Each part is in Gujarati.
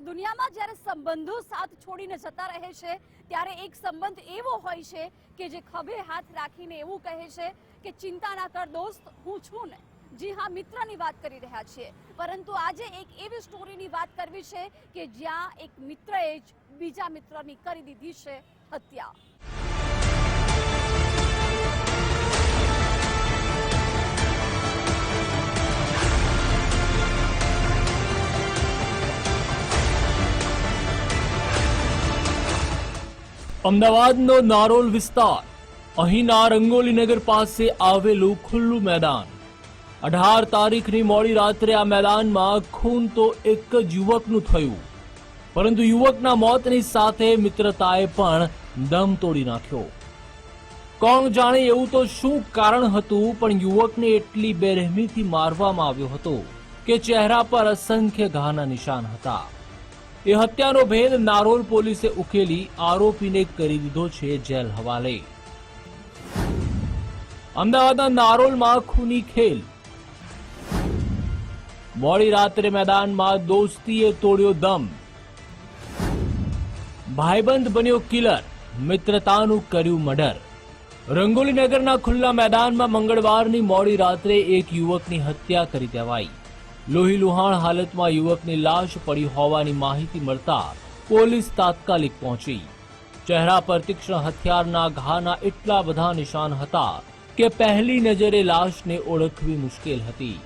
દુનિયામાં જ્યારે સંબંધો સાથ છોડીને જતા રહે છે, ત્યારે એક સંબંધ એવો હોય છે કે જે ખભે હાથ રાખીને એવું કહે છે કે ચિંતા ના કર દોસ્ત, હું છું ને. જી હા, મિત્રની વાત કરી રહ્યા છીએ. પરંતુ આજે એક એવી સ્ટોરીની વાત કરવી છે કે જ્યાં એક મિત્રએ જ બીજા મિત્રની કરી દીધી છે હત્યા. અમદાવાદનો નારોલ વિસ્તાર અહીંના રંગોલીનગર પાસે આવેલું ખુલ્લું મેદાન. અઢાર તારીખની મોડી રાત્રે આ મેદાનમાં ખૂન તો એક જ યુવકનું થયું. પરંતુ યુવકના મોતની સાથે મિત્રતાએ પણ દમ તોડી નાખ્યો. કોણ જાણે એવું તો શું કારણ હતું, પણ યુવકને એટલી બેરહેમીથી મારવામાં આવ્યો હતો કે ચહેરા પર અસંખ્ય ઘાના નિશાન હતા. એ હત્યાનો ભેદ નારોલ પોલીસે ઉકેલી, આરોપીને કરી દીધો છે જેલ હવાલે. અમદાવાદના નારોલમાં ખૂની ખેલ. મોડી રાત્રે મેદાનમાં દોસ્તીએ તોડ્યો દમ. ભાઈબંધ બન્યો કિલર, મિત્રતાનું કર્યું મર્ડર. રંગોલીનગરના ખુલ્લા મેદાનમાં મંગળવારની મોડી રાત્રે એક યુવકની હત્યા કરી દેવાઈ. લોહી લુહાણ હાલતમાં યુવકની લાશ પડી હોવાની માહિતી મળતા પોલીસ તાત્કાલિક પહોંચી. ચહેરા પર તીક્ષ્ણ હથિયારના ઘાના એટલા બધા નિશાન હતા કે પહેલી નજરે લાશને ઓળખવી મુશ્કેલ હતી.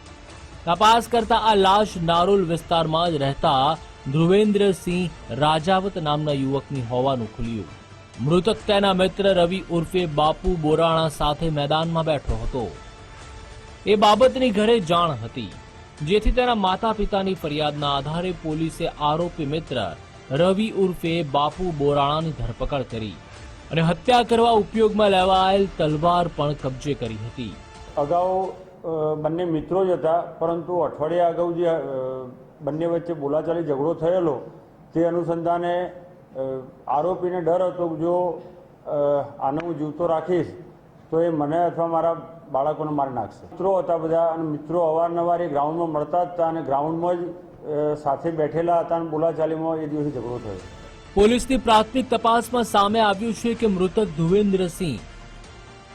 તપાસ કરતા આ લાશ નારોલ વિસ્તારમાં જ રહેતા ધ્રુવેન્દ્રસિંહ રાજાવત નામના યુવકની હોવાનું ખુલ્યું. મૃતક તેના મિત્ર રવિ ઉર્ફે બાપુ બોરાણા સાથે મેદાનમાં બેઠો હતો. એ બાબતની ઘરે જાણ હતી. જેથી તેના માતા પિતાની ફરિયાદના આધારે પોલીસે આરોપી મિત્ર રવિ ઉર્ફે બાપુ બોરાણાની ધરપકડ કરી અને હત્યા કરવા ઉપયોગમાં લેવાયેલ તલવાર પણ કબજે કરી હતી. અગાઉ બંને મિત્રો જ હતા, પરંતુ અઠવાડિયા અગાઉ જે બંને વચ્ચે બોલાચાલી ઝઘડો થયેલો, તે અનુસંધાને આરોપીને ડર હતો જો આને હું જીવતો રાખીશ તો એ મને અથવા મારા બાળકોને મારી નાખશે. મિત્રો હતા બધા અને મિત્રો અવારનવાર એ ગ્રાઉન્ડમાં મળતા હતા અને ગ્રાઉન્ડમાં જ સાથે બેઠેલા હતા અને બોલાચાલીમાં એ દિવસે ઝઘડો થયો. પોલીસની પ્રાથમિક તપાસમાં સામે આવ્યું છે કે મૃતક ધુવેન્દ્રસિંહ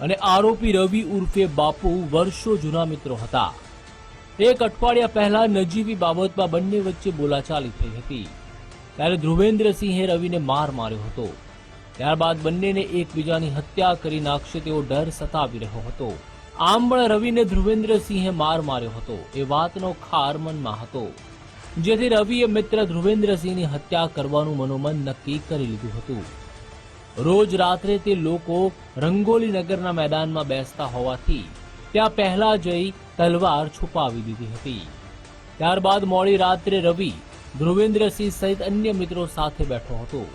અને આરોપી રવિ ઉર્ફે બાપુ વર્ષો જૂના મિત્રો હતા. એક અઠવાડિયા પહેલા નજીવી બાબતમાં બંને વચ્ચે બોલાચાલી થઈ હતી. ત્યારે ધ્રુવેન્દ્રસિંહે રવિને માર માર્યો હતો. ત્યારબાદ બંનેને એકબીજાની હત્યા કરી નાખશે તેવો ડર સતાવી રહ્યો હતો. આમ પણ રવિને ધ્રુવેન્દ્રસિંહે માર માર્યો હતો. એ વાતનો ખાર મનમાં હતો. જેથી રવિએ મિત્ર ધ્રુવેન્દ્રસિંહની હત્યા કરવાનું મનોમન નક્કી કરી લીધું હતું. રોજ રાત્રે તે લોકો રંગોલી નગરના મેદાનમાં બેસતા હોવાથી ત્યાં પહેલા જઈ તલવાર છુપાવી દીધી હતી. ત્યારબાદ મોડી રાત્રે રવિ ધ્રુવેન્દ્રસિંહ સહિત અન્ય મિત્રો સાથે બેઠો હતો.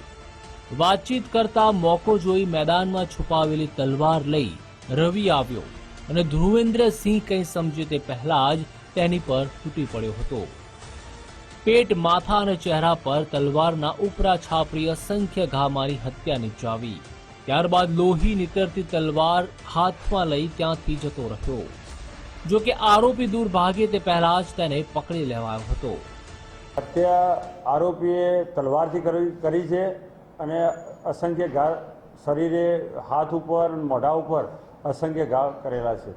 વાતચીત કરતા મોકો જોઈ મેદાનમાં છુપાવેલી તલવાર લઈ રવિ આવ્યો અને ધ્રુવેન્દ્રસિંહ કંઈ સમજે તે પહેલા જ તેની પર તૂટી પડ્યો હતો. પેટ, માથા અને ચહેરા પર તલવારના ઉપરા છાપરી અસંખ્ય ઘા મારી હત્યા નિપજાવી. ત્યારબાદ લોહી નીતરતી તલવાર હાથમાં લઈ ત્યાંથી જતો રહ્યો. જો કે આરોપી દૂર ભાગે તે પહેલા જ તેને પકડી લેવાયો હતો. હત્યા આરોપીએ તલવારથી કરી છે. અને અસંખ્ય ઘા શરીરે હાથ ઉપર મોઢા ઉપર અસંખ્ય ઘા કરેલા છે.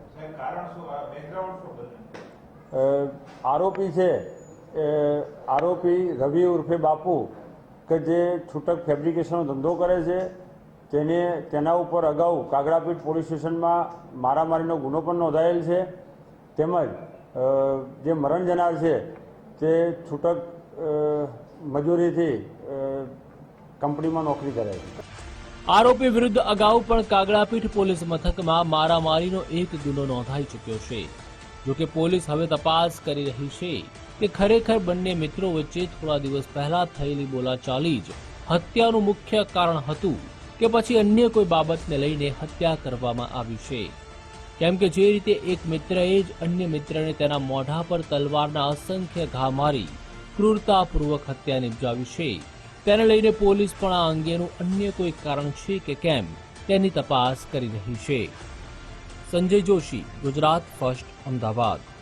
આરોપી છે આરોપી રવિ ઉર્ફે બાપુ કે જે છૂટક ફેબ્રિકેશનનો ધંધો કરે છે તેને તેના ઉપર અગાઉ કાગડાપીઠ પોલીસ સ્ટેશનમાં મારામારીનો ગુનો પણ નોંધાયેલ છે. તેમજ જે મરણ જનાર છે તે છૂટક મજૂરીથી કંપનીમાં નોકરી કરે છે. આરોપી વિરુદ્ધ અગાઉ પણ કાગડાપીઠ પોલીસ મથકમાં મારામારીનો એક ગુનો નોંધાઈ ચૂક્યો છે. જોકે પોલીસ હવે તપાસ કરી રહી છે કે ખરેખર બંને મિત્રો વચ્ચે થોડા દિવસ પહેલા થયેલી બોલાચાલી જ હત્યાનું મુખ્ય કારણ હતું કે પછી અન્ય કોઈ બાબતને લઈને હત્યા કરવામાં આવી છે. કેમ કે જે રીતે એક મિત્રએ જ અન્ય મિત્રને તેના મોઢા પર તલવારના અસંખ્ય ઘા મારી ક્રૂરતાપૂર્વક હત્યા નિપજાવી છે. તેને લઈને પોલીસ પણ આ અંગેનું અન્ય કોઈ કારણ છે કે કેમ તેની તપાસ કરી રહી છે. સંજય જોશી, ગુજરાત ફર્સ્ટ, અમદાવાદ.